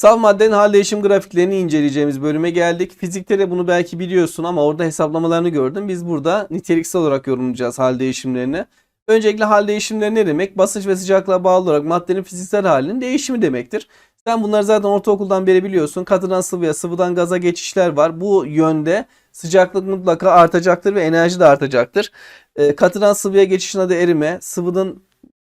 Saf maddenin hal değişim grafiklerini inceleyeceğimiz bölüme geldik. Fizikte de bunu belki biliyorsun ama orada hesaplamalarını gördüm. Biz burada niteliksel olarak yorumlayacağız hal değişimlerini. Öncelikle hal değişimleri ne demek? Basınç ve sıcaklığa bağlı olarak maddenin fiziksel halinin değişimi demektir. Sen bunları zaten ortaokuldan beri biliyorsun. Katıdan sıvıya, sıvıdan gaza geçişler var. Bu yönde sıcaklık mutlaka artacaktır ve enerji de artacaktır. E, katıdan sıvıya geçişin adı erime, sıvının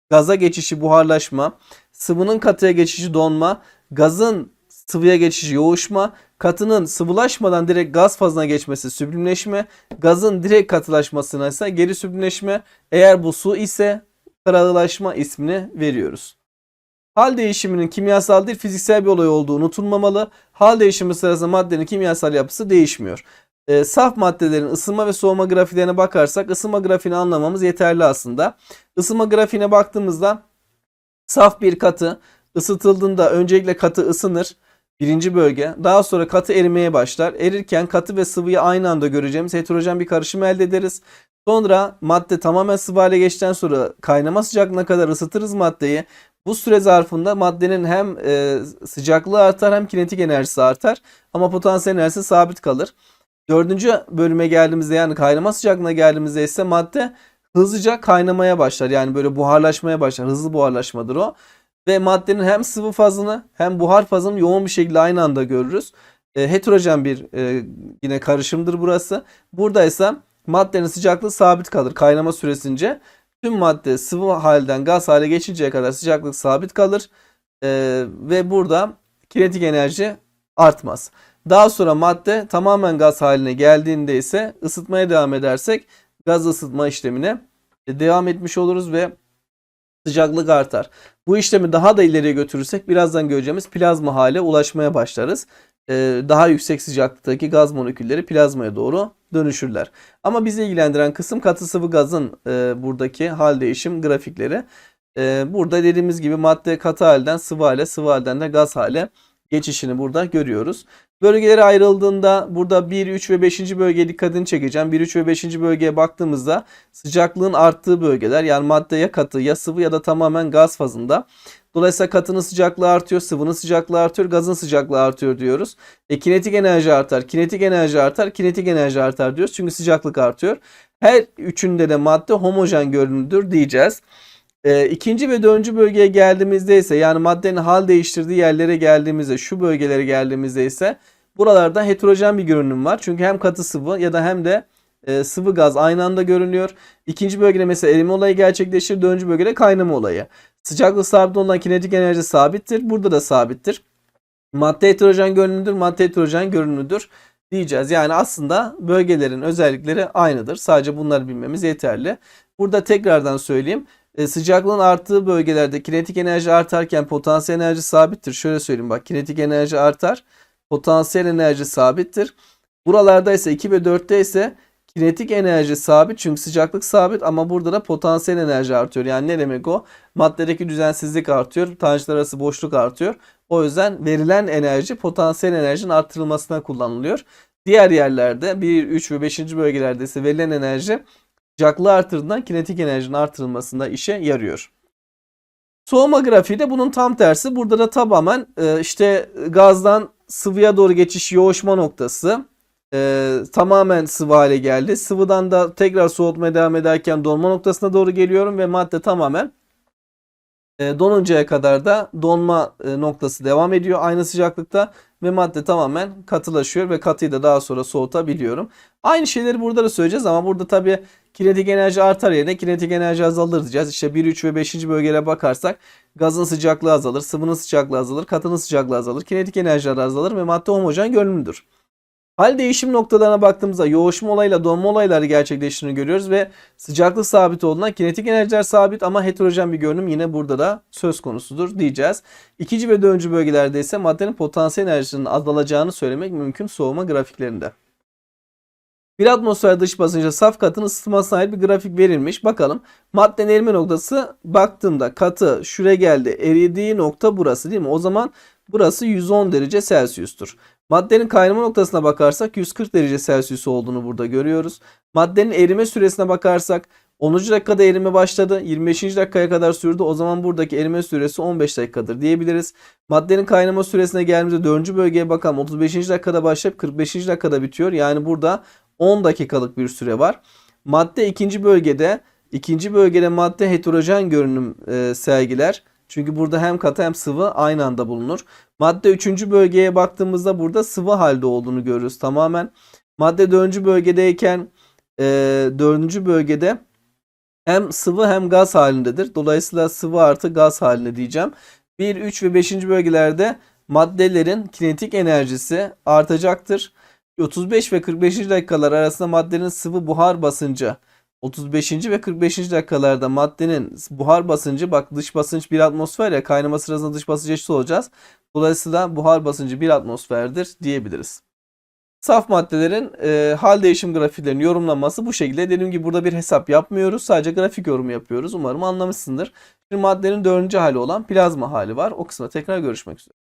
gaza geçişi buharlaşma, sıvının katıya geçişi donma, gazın sıvıya geçişi yoğuşma, katının sıvılaşmadan direkt gaz fazına geçmesi süblimleşme, gazın direkt katılaşmasına ise geri süblimleşme, eğer bu su ise karalılaşma ismini veriyoruz. Hal değişiminin kimyasal değil fiziksel bir olay olduğu unutulmamalı. Hal değişimi sırasında maddenin kimyasal yapısı değişmiyor. E, saf maddelerin ısınma ve soğuma grafiklerine bakarsak ısınma grafiğini anlamamız yeterli aslında. Isınma grafiğine baktığımızda saf bir katı ısıtıldığında öncelikle katı ısınır. Birinci bölge. Daha sonra katı erimeye başlar. Erirken katı ve sıvıyı aynı anda göreceğimiz heterojen bir karışım elde ederiz. Sonra madde tamamen sıvı hale geçtikten sonra kaynama sıcaklığına kadar ısıtırız maddeyi. Bu süre zarfında maddenin hem e, sıcaklığı artar hem kinetik enerjisi artar. Ama potansiyel enerjisi sabit kalır. Dördüncü bölüme geldiğimizde yani kaynama sıcaklığına geldiğimizde ise madde hızlıca kaynamaya başlar. Yani böyle buharlaşmaya başlar. Hızlı buharlaşmadır o. Ve maddenin hem sıvı fazını hem buhar fazını yoğun bir şekilde aynı anda görürüz. E, heterojen bir e, yine karışımdır burası. Burada ise maddenin sıcaklığı sabit kalır kaynama süresince. Tüm madde sıvı halden gaz hale geçinceye kadar sıcaklık sabit kalır. E, ve burada kinetik enerji artmaz. Daha sonra madde tamamen gaz haline geldiğinde ise ısıtmaya devam edersek gaz ısıtma işlemine e, devam etmiş oluruz ve sıcaklık artar. Bu işlemi daha da ileriye götürürsek birazdan göreceğimiz plazma hale ulaşmaya başlarız. Ee, daha yüksek sıcaklıktaki gaz molekülleri plazmaya doğru dönüşürler. Ama bizi ilgilendiren kısım katı sıvı gazın e, buradaki hal değişim grafikleri. E, burada dediğimiz gibi madde katı halden sıvı hale, sıvı halden de gaz hale geçişini burada görüyoruz. Bölgelere ayrıldığında burada 1, 3 ve 5. bölgeye dikkatini çekeceğim. 1, 3 ve 5. bölgeye baktığımızda sıcaklığın arttığı bölgeler yani madde ya katı ya sıvı ya da tamamen gaz fazında. Dolayısıyla katının sıcaklığı artıyor, sıvının sıcaklığı artıyor, gazın sıcaklığı artıyor diyoruz. E, kinetik enerji artar, kinetik enerji artar, kinetik enerji artar diyoruz. Çünkü sıcaklık artıyor. Her üçünde de madde homojen görünümdür diyeceğiz. E, ikinci ve dördüncü bölgeye geldiğimizde ise yani maddenin hal değiştirdiği yerlere geldiğimizde şu bölgelere geldiğimizde ise buralarda heterojen bir görünüm var. Çünkü hem katı sıvı ya da hem de e, sıvı gaz aynı anda görünüyor. İkinci bölgede mesela erime olayı gerçekleşir. Dördüncü bölgede kaynama olayı. Sıcaklık sabit olan kinetik enerji sabittir. Burada da sabittir. Madde heterojen görünümdür. Madde heterojen görünümdür diyeceğiz. Yani aslında bölgelerin özellikleri aynıdır. Sadece bunları bilmemiz yeterli. Burada tekrardan söyleyeyim. E, sıcaklığın arttığı bölgelerde kinetik enerji artarken potansiyel enerji sabittir. Şöyle söyleyeyim bak kinetik enerji artar. Potansiyel enerji sabittir. Buralarda ise 2 ve 4'te ise kinetik enerji sabit çünkü sıcaklık sabit ama burada da potansiyel enerji artıyor. Yani ne demek o? Maddedeki düzensizlik artıyor. Tanjlar arası boşluk artıyor. O yüzden verilen enerji potansiyel enerjinin artırılmasına kullanılıyor. Diğer yerlerde 1, 3 ve 5. bölgelerde ise verilen enerji sıcaklığı artırdığından kinetik enerjinin artırılmasında işe yarıyor. Soğuma grafiği de bunun tam tersi. Burada da tamamen e, işte gazdan sıvıya doğru geçiş yoğuşma noktası e, tamamen sıvı hale geldi. Sıvıdan da tekrar soğutmaya devam ederken donma noktasına doğru geliyorum ve madde tamamen e, donuncaya kadar da donma e, noktası devam ediyor aynı sıcaklıkta ve madde tamamen katılaşıyor ve katıyı da daha sonra soğutabiliyorum. Aynı şeyleri burada da söyleyeceğiz ama burada tabi kinetik enerji artar yerine kinetik enerji azalır diyeceğiz. İşte 1, 3 ve 5. bölgelere bakarsak gazın sıcaklığı azalır, sıvının sıcaklığı azalır, katının sıcaklığı azalır, kinetik enerjiler azalır ve madde homojen görünümdür. Hal değişim noktalarına baktığımızda yoğuşma olayıyla donma olayları gerçekleştiğini görüyoruz ve sıcaklık sabit olduğundan kinetik enerjiler sabit ama heterojen bir görünüm yine burada da söz konusudur diyeceğiz. İkinci ve dördüncü bölgelerde ise maddenin potansiyel enerjisinin azalacağını söylemek mümkün soğuma grafiklerinde. Bir atmosfer dış basınca saf katın ısıtmasına ait bir grafik verilmiş. Bakalım maddenin erime noktası baktığımda katı şuraya geldi. Eridiği nokta burası değil mi? O zaman burası 110 derece Celsius'tur. Maddenin kaynama noktasına bakarsak 140 derece Celsius olduğunu burada görüyoruz. Maddenin erime süresine bakarsak 10. dakikada erime başladı. 25. dakikaya kadar sürdü. O zaman buradaki erime süresi 15 dakikadır diyebiliriz. Maddenin kaynama süresine geldiğimizde 4. bölgeye bakalım. 35. dakikada başlayıp 45. dakikada bitiyor. Yani burada 10 dakikalık bir süre var. Madde ikinci bölgede ikinci bölgede madde heterojen görünüm e, sergiler. Çünkü burada hem katı hem sıvı aynı anda bulunur. Madde 3. bölgeye baktığımızda burada sıvı halde olduğunu görürüz tamamen. Madde 4. bölgedeyken e, 4. bölgede hem sıvı hem gaz halindedir. Dolayısıyla sıvı artı gaz halinde diyeceğim. 1, 3 ve 5. bölgelerde maddelerin kinetik enerjisi artacaktır. 35 ve 45. dakikalar arasında maddenin sıvı buhar basıncı 35. ve 45. dakikalarda maddenin buhar basıncı bak dış basınç 1 atmosfer ya kaynama sırasında dış basınç eşit olacağız. Dolayısıyla buhar basıncı 1 atmosferdir diyebiliriz. Saf maddelerin e, hal değişim grafiklerinin yorumlanması bu şekilde. Dediğim gibi burada bir hesap yapmıyoruz. Sadece grafik yorumu yapıyoruz. Umarım anlamışsındır. Bir maddenin dördüncü hali olan plazma hali var. O kısma tekrar görüşmek üzere.